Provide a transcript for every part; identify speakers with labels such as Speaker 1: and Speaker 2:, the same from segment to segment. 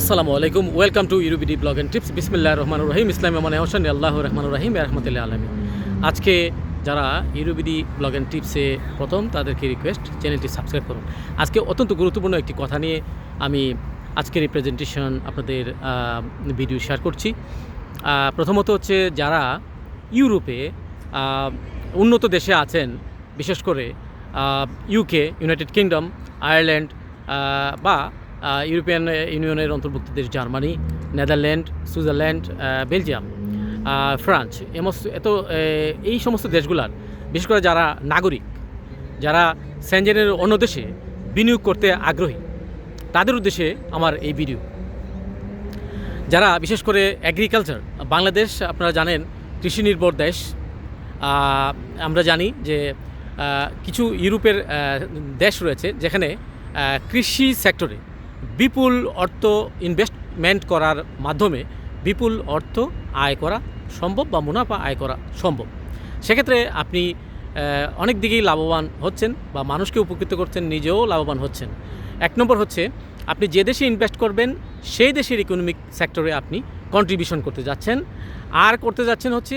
Speaker 1: আসসালামু আলাইকুম, welcome to Euro BD blog and tips. বিসমিল্লাহ রহমান রহিম। ইসলাম মানে হোসেন আল্লাহ রহমান রহিম রহমতুল্লাহ আলমী আজকে যারা ইউরুবিডি ব্লগ অ্যান্ড টিপসে প্রথম, তাদেরকে রিকোয়েস্ট চ্যানেলটি সাবস্ক্রাইব করুন। আজকে অত্যন্ত গুরুত্বপূর্ণ একটি কথা নিয়ে আমি আজকের এই প্রেজেন্টেশন আপনাদের ভিডিও শেয়ার করছি। প্রথমত হচ্ছে যারা ইউরোপে উন্নত দেশে আছেন, বিশেষ করে ইউকে ইউনাইটেড কিংডম আয়ারল্যান্ড বা ইউরোপিয়ান ইউনিয়নের অন্তর্ভুক্ত দেশ Germany, Netherland, Switzerland Belgium France এমস্ত এত এই সমস্ত দেশগুলার, বিশেষ করে যারা নাগরিক, যারা সেনজেনের অন্য দেশে বিনিয়োগ করতে আগ্রহী, তাদের উদ্দেশ্যে আমার এই ভিডিও। যারা বিশেষ করে অ্যাগ্রিকালচার বাংলাদেশ, আপনারা জানেন, কৃষি নির্ভর দেশ আমরা জানি যে কিছু ইউরোপের দেশ রয়েছে যেখানে কৃষি সেক্টরে বিপুল অর্থ ইনভেস্টমেন্ট করার মাধ্যমে বিপুল অর্থ আয় করা সম্ভব বা মুনাফা আয় করা সম্ভব। সেক্ষেত্রে আপনি অনেক দিকেই লাভবান হচ্ছেন বা মানুষকে উপকৃত করছেন, নিজেও লাভবান হচ্ছেন। এক নম্বর হচ্ছে, আপনি যে দেশে ইনভেস্ট করবেন, সেই দেশের ইকোনমিক সেক্টরে আপনি কন্ট্রিবিউশন করতে যাচ্ছেন। আর করতে যাচ্ছেন হচ্ছে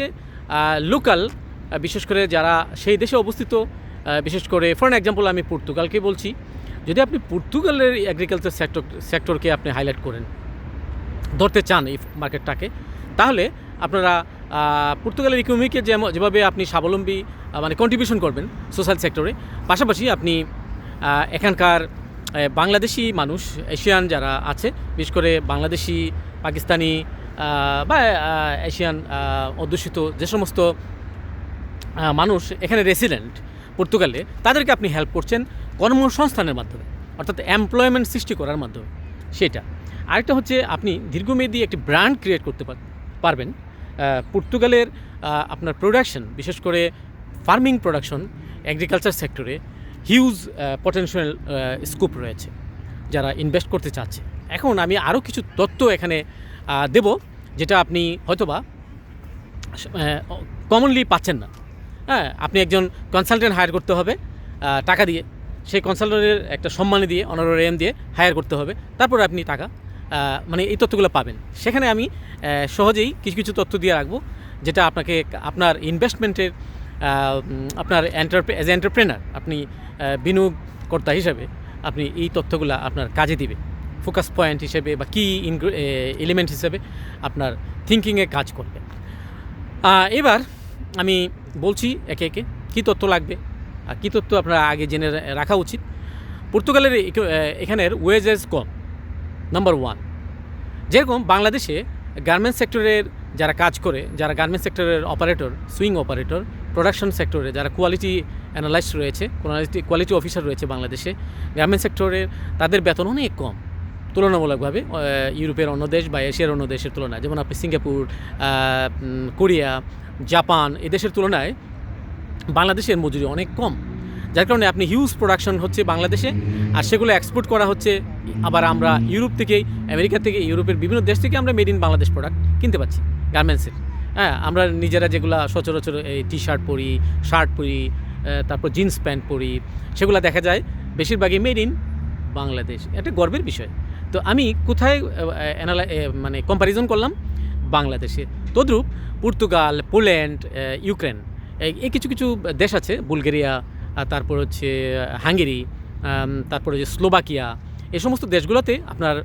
Speaker 1: লোকাল বিশেষ করে যারা সেই দেশে অবস্থিত বিশেষ করে ফর এক্সাম্পল আমি পর্তুগালকে বলছি। যদি আপনি পর্তুগালের এগ্রিকালচার সেক্টর সেক্টরকে আপনি হাইলাইট করেন, ধরতে চান এই মার্কেটটাকে তাহলে আপনারা পর্তুগালের ইকোনমিকে যেভাবে আপনি স্বাবলম্বী মানে কন্ট্রিবিউশন করবেন সোশ্যাল সেক্টরে পাশাপাশি আপনি এখানকার বাংলাদেশি মানুষ, এশিয়ান যারা আছে, বিশেষ করে বাংলাদেশি, পাকিস্তানি বা এশিয়ান অধ্যুষিত যে সমস্ত মানুষ এখানে রেসিডেন্ট পর্তুগালে, তাদেরকে আপনি হেল্প করছেন। কর্মসংস্থানের মাধ্যমে, অর্থাৎ এমপ্লয়মেন্ট সৃষ্টি করার মাধ্যমে, সেটা। আরেকটা হচ্ছে আপনি দীর্ঘমেয়াদী একটি ব্র্যান্ড ক্রিয়েট করতে পার- পারবেন। পর্তুগালের আপনার প্রোডাকশন বিশেষ করে ফার্মিং প্রোডাকশন এগ্রিকালচার সেক্টরে হিউজ পটেনশিয়াল স্কোপ রয়েছে, যারা ইনভেস্ট করতে চাচ্ছে। এখন আমি আরও কিছু তথ্য এখানে দেব, যেটা আপনি হয়তোবা কমনলি পাচ্ছেন না। হ্যাঁ আপনি একজন কনসালটেন্ট হায়ার করতে হবে টাকা দিয়ে। সেই কনসালটেন্টের একটা সম্মানী দিয়ে অনারেরিয়াম দিয়ে হায়ার করতে হবে। তারপর আপনি টাকা মানে এই তথ্যগুলো পাবেন। সেখানে আমি সহজেই কিছু কিছু তথ্য দিয়ে রাখব, যেটা আপনাকে, আপনার ইনভেস্টমেন্টের আপনার এন্টারপ্রে অ্যাজ এন্টারপ্রেনার আপনি বিনিয়োগকর্তা হিসেবে আপনি এই তথ্যগুলো আপনার কাজে দিবে। ফোকাস পয়েন্ট হিসেবে বা কি এলিমেন্ট হিসেবে আপনার থিঙ্কিংয়ে কাজ করবে। এবার আমি বলছি একে একে, কী তথ্য লাগবে? কী তথ্য আপনারা আগে জেনে রাখা উচিত? পর্তুগালের এখানের ওয়েজেস কম নাম্বার ওয়ান যেরকম বাংলাদেশে গার্মেন্টস সেক্টরের যারা কাজ করে, যারা গার্মেন্টস সেক্টরের অপারেটর সুইং অপারেটর প্রোডাকশন সেক্টরে যারা কোয়ালিটি অ্যানালাইস্ট রয়েছে কোয়ালিটি কোয়ালিটি অফিসার রয়েছে বাংলাদেশে গার্মেন্টস সেক্টরের তাদের বেতন অনেক কম। তুলনামূলকভাবে ইউরোপের অন্য দেশ বা এশিয়ার অন্য দেশের তুলনায়, যেমন আপনি সিঙ্গাপুর কোরিয়া, জাপান এই দেশের তুলনায় বাংলাদেশের মজুরি অনেক কম। যার কারণে আপনি হিউজ প্রোডাকশন হচ্ছে বাংলাদেশে, আর সেগুলো এক্সপোর্ট করা হচ্ছে আবার আমরা ইউরোপ থেকে, আমেরিকা থেকে, ইউরোপের বিভিন্ন দেশ থেকে আমরা মেড ইন বাংলাদেশ প্রোডাক্ট কিনতে পাচ্ছি গার্মেন্টসের হ্যাঁ আমরা নিজেরা যেগুলো সচরাচর এই টি শার্ট পরি শার্ট পরি তারপর জিন্স প্যান্ট পরি, সেগুলো দেখা যায় বেশিরভাগই মেড ইন বাংলাদেশ। এটা গর্বের বিষয়। তো আমি কোথায় অ্যানালাই মানে কম্প্যারিজন করলাম? বাংলাদেশে। তদ্রূপ পর্তুগাল পোল্যান্ড ইউক্রেন এই- কিছু কিছু দেশ আছে, বুলগেরিয়া তারপর হচ্ছে হাঙ্গেরি তারপর হচ্ছে স্লোভাকিয়া। এই সমস্ত দেশগুলোতে আপনার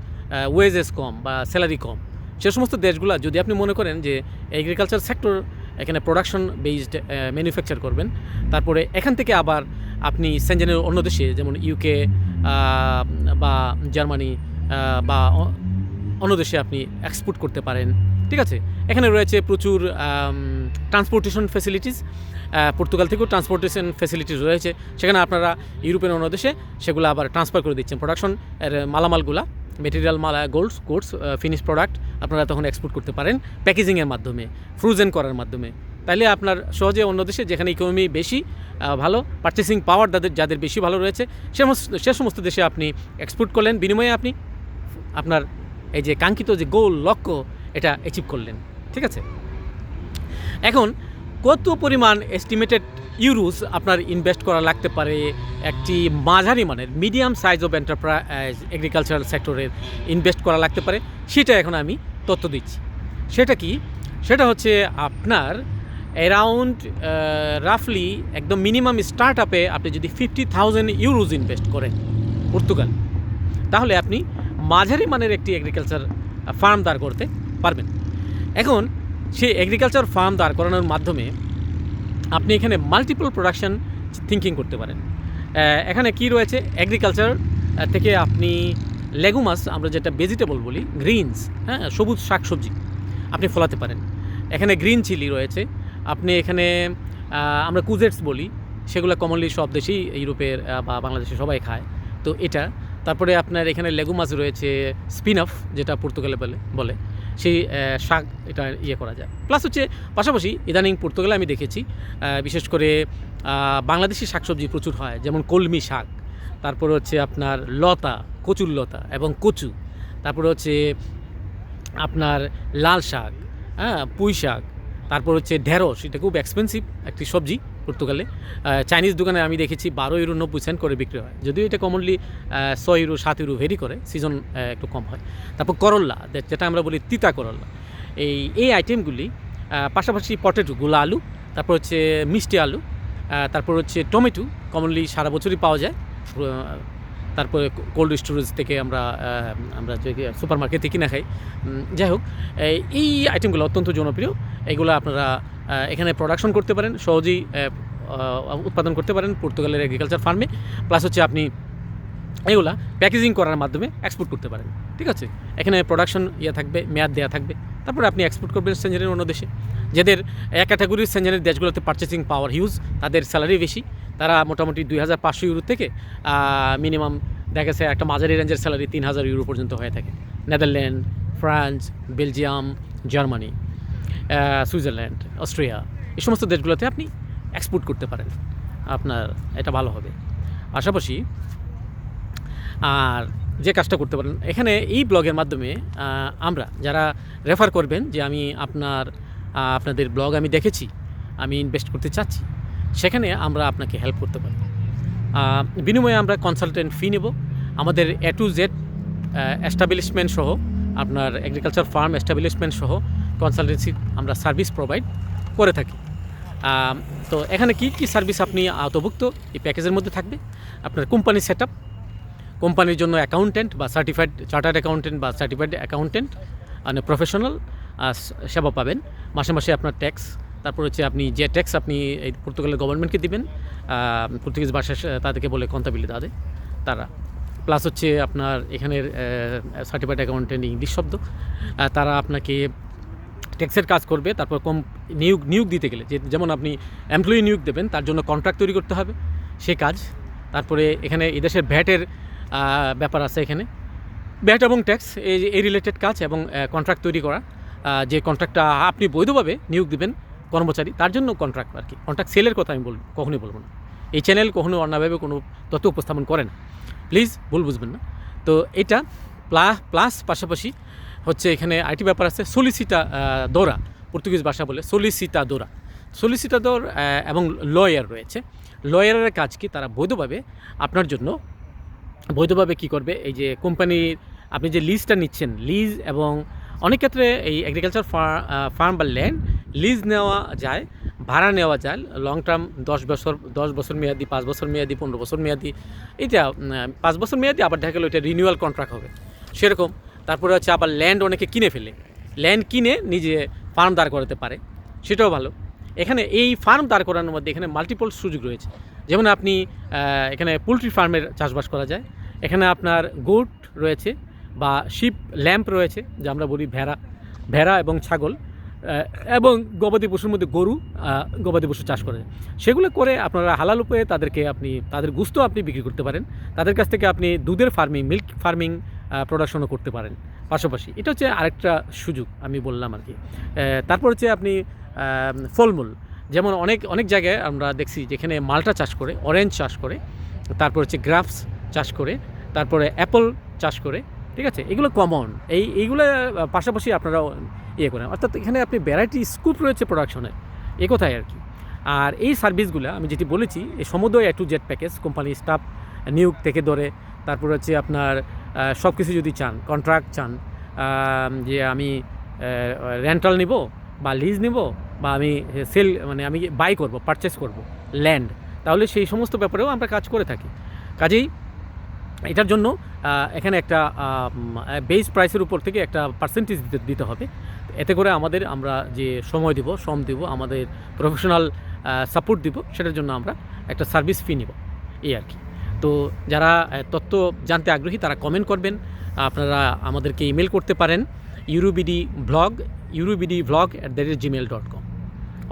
Speaker 1: ওয়েজেস কম বা স্যালারি কম। সে সমস্ত দেশগুলো যদি আপনি মনে করেন যে এগ্রিকালচার সেক্টর এখানে প্রোডাকশন বেসড ম্যানুফ্যাকচার করবেন, তারপরে এখান থেকে আবার আপনি সেঞ্জেনের অন্য দেশে, যেমন ইউকে বা জার্মানি বা অন্য দেশে আপনি এক্সপোর্ট করতে পারেন। ঠিক আছে? এখানে রয়েছে প্রচুর ট্রান্সপোর্টেশন ফ্যাসিলিটিস পর্তুগাল থেকেও ট্রান্সপোর্টেশন ফ্যাসিলিটিস রয়েছে। সেখানে আপনারা ইউরোপের অন্য দেশে সেগুলো আবার ট্রান্সফার করে দিচ্ছেন প্রোডাকশন এর মালামালগুলা মেটেরিয়াল মালা গোল্ডস কোর্স ফিনিশ প্রোডাক্ট আপনারা তখন এক্সপোর্ট করতে পারেন প্যাকেজিংয়ের মাধ্যমে ফ্রুজেন করার মাধ্যমে। তাইলে আপনার সহজে অন্য দেশে যেখানে ইকোনমি বেশি ভালো পার্চেসিং পাওয়ার যাদের যাদের বেশি ভালো রয়েছে, সে সে সমস্ত দেশে আপনি এক্সপোর্ট করলেন, বিনিময়ে আপনি আপনার এই যে কাঙ্ক্ষিত যে গোল লক্ষ্য, এটা অ্যাচিভ করলেন। ঠিক আছে? এখন, কত পরিমাণ এস্টিমেটেড ইউরোস আপনার ইনভেস্ট করা লাগতে পারে একটি মাঝারি মানের medium size of enterprise agricultural সেক্টরের ইনভেস্ট করা লাগতে পারে? সেটা এখন আমি তথ্য দিচ্ছি। সেটা কি? সেটা হচ্ছে আপনার অ্যারাউন্ড রাফলি একদম মিনিমাম স্টার্ট আপে আপনি যদি ফিফটি থাউজেন্ড ইউরোজ ইনভেস্ট করেন পর্তুগাল, তাহলে আপনি মাঝারি মানের একটি এগ্রিকালচার ফার্ম দাঁড় করতে পারবেন। এখন সেই এগ্রিকালচার ফার্ম দাঁড় করানোর মাধ্যমে আপনি এখানে মাল্টিপল প্রোডাকশন থিঙ্কিং করতে পারেন। এখানে কি রয়েছে? এগ্রিকালচার থেকে আপনি লেগুমাস আমরা যেটা ভেজিটেবল বলি গ্রিনস হ্যাঁ সবুজ শাকসবজি আপনি ফলাতে পারেন। এখানে গ্রিন চিলি রয়েছে। আপনি এখানে আমরা কুজেটস বলি, সেগুলো কমনলি সব দেশেই ইউরোপের বা বাংলাদেশে সবাই খায়। তো এটা, তারপরে আপনার এখানে লেগুমাস রয়েছে স্পিনফ যেটা পর্তুগালে বলে বলে। সেই শাক এটা ইয়ে করা যায়। প্লাস হচ্ছে পাশাপাশি ইদানিং পর্তুগালে আমি দেখেছি বিশেষ করে বাংলাদেশি শাকসবজি প্রচুর হয়, যেমন কলমি শাক, তারপর হচ্ছে আপনার লতা, কচুর লতা এবং কচু, তারপর হচ্ছে আপনার লাল শাক হ্যাঁ পুঁই শাক তারপর হচ্ছে ঢেঁড়স, এটা খুব এক্সপেন্সিভ একটি সবজি পর্তুগালে। চাইনিজ দোকানে আমি দেখেছি বারো ইউরো নব্বই সেন্ট করে বিক্রি হয়। যদিও এটা কমনলি ছয় ইউরো সাত ইউরো ভেরি করে সিজন একটু কম হয়। তারপর করল্লা যেটা আমরা বলি তিতা করল্লা। এই এই আইটেমগুলি পাশাপাশি পটেটো গোলা আলু, তারপর হচ্ছে মিষ্টি আলু তারপর হচ্ছে টমেটো কমনলি সারা বছরই পাওয়া যায়। তারপরে কোল্ড স্টোরেজ থেকে আমরা আমরা যে সুপার মার্কেট থেকে কিনা খাই। যাই হোক, এই- আইটেমগুলো অত্যন্ত জনপ্রিয়। এগুলো আপনারা এখানে প্রোডাকশন করতে পারেন, সহজেই উৎপাদন করতে পারেন পর্তুগালের এগ্রিকালচার ফার্মে প্লাস হচ্ছে আপনি এগুলা প্যাকেজিং করার মাধ্যমে এক্সপোর্ট করতে পারেন। ঠিক আছে? এখানে প্রোডাকশন ইয়ে থাকবে, মেয়াদ দেওয়া থাকবে। তারপরে আপনি এক্সপোর্ট করবেন সেঞ্জনের অন্য দেশে। যাদের এক ক্যাটাগরির সেঞ্জনের দেশগুলোতে পারচেসিং পাওয়ার হিউজ তাদের স্যালারি বেশি। তারা মোটামুটি দুই হাজার পাঁচশো ইউরো থেকে মিনিমাম দেখা গেছে একটা মাঝারি রেঞ্জের স্যালারি তিন হাজার ইউরো পর্যন্ত হয়ে থাকে। Netherland France Belgium Germany Switzerland Austria এই সমস্ত দেশগুলোতে আপনি এক্সপোর্ট করতে পারেন। আপনার এটা ভালো হবে। পাশাপাশি আর যে কাজটা করতে পারেন। এখানে এই ব্লগের মাধ্যমে আমরা যারা রেফার করবেন যে আমি আপনার আপনাদের ব্লগ আমি দেখেছি, আমি ইনভেস্ট করতে চাচ্ছি, সেখানে আমরা আপনাকে হেল্প করতে পারি বিনিময়ে আমরা কনসালটেন্ট ফি নেব। আমাদের এ টু জেড এস্টাবলিশমেন্ট সহ, আপনার এগ্রিকালচার ফার্ম এস্টাবলিশমেন্ট সহ কনসালটেন্সি আমরা সার্ভিস প্রোভাইড করে থাকি। তো এখানে কি কি সার্ভিস আপনি আওতভুক্ত? এই প্যাকেজের মধ্যে থাকবে। আপনার কোম্পানি সেট কোম্পানির জন্য অ্যাকাউন্টেন্ট বা সার্টিফাইড, চার্টার্ড অ্যাকাউন্টেন্ট বা সার্টিফাইড অ্যাকাউন্টেন্ট মানে প্রফেশনাল সেবা পাবেন। মাসে মাসে আপনার ট্যাক্স তারপর হচ্ছে আপনি যে ট্যাক্স আপনি এই পর্তুগালের গভর্নমেন্টকে দিবেন পর্তুগিজ ভাষায় তাদেরকে বলে কন্তাবিলি তাদের, তারা। প্লাস হচ্ছে আপনার এখানের সার্টিফাইড অ্যাকাউন্টেন্ট ইংলিশ শব্দ তারা আপনাকে ট্যাক্সের কাজ করবে, তারপর কম, নিয়োগ নিয়োগ দিতে গেলে যেমন আপনি এমপ্লয়ি নিয়োগ দেবেন, তার জন্য কন্ট্রাক্ট তৈরি করতে হবে, সে কাজ। তারপরে এখানে এদেশের ভ্যাটের ব্যাপার আছে এখানে। ভ্যাট এবং ট্যাক্স, এই এই রিলেটেড কাজ এবং কন্ট্রাক্ট তৈরি করা। যে কন্ট্রাক্টটা আপনি বৈধভাবে নিয়োগ দিবেন কর্মচারী, তার জন্য কন্ট্রাক্ট আর কি। কন্ট্রাক্ট সেলের কথা আমি বল কখনোই বলব না। এই চ্যানেল কখনো অন্যভাবে কোনো তথ্য উপস্থাপন করে না। প্লিজ ভুল বুঝবেন না। তো এটা প্লাস প্লাস পাশাপাশি হচ্ছে এখানে আইটি ব্যাপার আছে সলিসিটা দোরা, পর্তুগিজ ভাষা বলে সলিসিটা দোরা। সলিসিটাদোর এবং লয়ার রয়েছে। লয়ারের কাজ কি? তারা বৈধভাবে আপনার জন্য বৈধভাবে কি করবে? এই যে কোম্পানির আপনি যে লিজটা নিচ্ছেন লিজ এবং অনেক ক্ষেত্রে এই এগ্রিকালচার ফার্ম বা ল্যান্ড লিজ নেওয়া যায়, ভাড়া নেওয়া যায় লং টার্ম দশ বছর দশ বছর মেয়াদি, পাঁচ বছর মেয়াদি, পনেরো বছর মেয়াদি এটা পাঁচ বছর মেয়াদি, আবার দেখা গেলো এটা রিনিউয়াল কন্ট্রাক্ট হবে। সেরকম। তারপরে হচ্ছে আবার ল্যান্ড অনেকে কিনে ফেলে। ল্যান্ড কিনে নিজে ফার্ম দাঁড় করাতে পারে। সেটাও ভালো। এখানে এই ফার্ম দাঁড় করানোর মধ্যে এখানে মাল্টিপল সুযোগ রয়েছে। যেমন আপনি এখানে পোলট্রি ফার্মের চাষবাস করা যায়। এখানে আপনার গোট রয়েছে বা শিপ ল্যাম্প রয়েছে, যা আমরা বলি ভেড়া ভেড়া এবং ছাগল এবং গবাদি পশুর মধ্যে গরু গবাদি পশু চাষ করে। সেগুলো করে আপনারা হালাল উপায়ে তাদেরকে আপনি, তাদের গুস্ত আপনি বিক্রি করতে পারেন। তাদের কাছ থেকে আপনি দুধের ফার্মিং মিল্ক ফার্মিং প্রোডাকশনও করতে পারেন। পাশাপাশি এটা হচ্ছে আরেকটা সুযোগ, আমি বললাম আর কি। তারপর হচ্ছে আপনি ফলমূল। যেমন অনেক অনেক জায়গায় আমরা দেখছি যেখানে মালটা চাষ করে অরেঞ্জ চাষ করে, তারপর হচ্ছে গ্রাফস চাষ করে, তারপরে অ্যাপল চাষ করে, ঠিক আছে? এগুলো কমন এই, এইগুলো পাশাপাশি আপনারা ইয়ে করেন। অর্থাৎ এখানে আপনি ভ্যারাইটি স্কুপ রয়েছে প্রোডাকশনের এ কথাই আর কি? আর এই সার্ভিসগুলো আমি যেটি বলেছি, এই A to Z package company staff নিয়োগ থেকে ধরে, তারপর হচ্ছে আপনার সব কিছু যদি চান কন্ট্রাক্ট চান যে আমি রেন্টাল নিব বা লিজ নিব বা আমি সেল মানে আমি বাই করব পারচেস করব ল্যান্ড তাহলে সেই সমস্ত ব্যাপারেও আমরা কাজ করে থাকি। কাজেই এটার জন্য এখানে একটা বেস প্রাইসের উপর থেকে একটা পার্সেন্টেজ দিতে দিতে হবে। এতে করে আমাদের আমরা যে সময় দিব, শ্রম দিব, আমাদের প্রফেশনাল সাপোর্ট দিব, সেটার জন্য আমরা একটা সার্ভিস ফি নিব। এই আর কি। তো যারা তথ্য জানতে আগ্রহী, তারা কমেন্ট করবেন। আপনারা আমাদেরকে ইমেল করতে পারেন Euro BD blog Euro BD blog at the rate Gmail dot com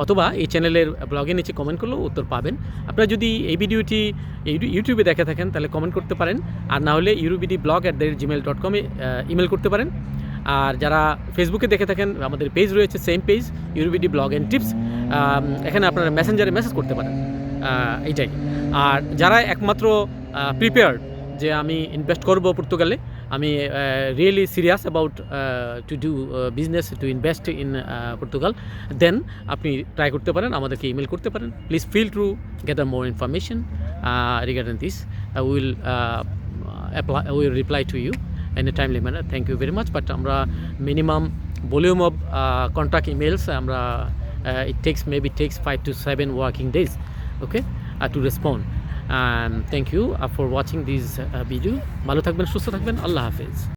Speaker 1: অথবা এই চ্যানেলের ব্লগের নিচে কমেন্ট করলেও উত্তর পাবেন। আপনারা যদি এই ভিডিওটি ইউটিউবে দেখে থাকেন, তাহলে কমেন্ট করতে পারেন। আর না হলে Euro BD blog at the rate Gmail dot কমে ইমেল করতে পারেন। আর যারা ফেসবুকে দেখে থাকেন, আমাদের পেজ রয়েছে same page Euro BD blog and tips এখানে আপনারা মেসেঞ্জারে মেসেজ করতে পারেন। এইটাই। আর যারা একমাত্র প্রিপেয়ার্ড যে আমি ইনভেস্ট করব পর্তুগালে আমি really serious about to do business to invest in Portugal then আপনি ট্রাই করতে পারেন, আমাদেরকে ইমেল করতে পারেন। Please feel to gather more information regarding this will apply will reply to you in a timely manner thank you very much but আমরা minimum volume of contact emails আমরা it takes maybe takes five to seven working days okay R to respond to respond and thank you uh, for watching this uh, video ভালো থাকবেন সুস্থ থাকবেন আল্লাহ হাফেজ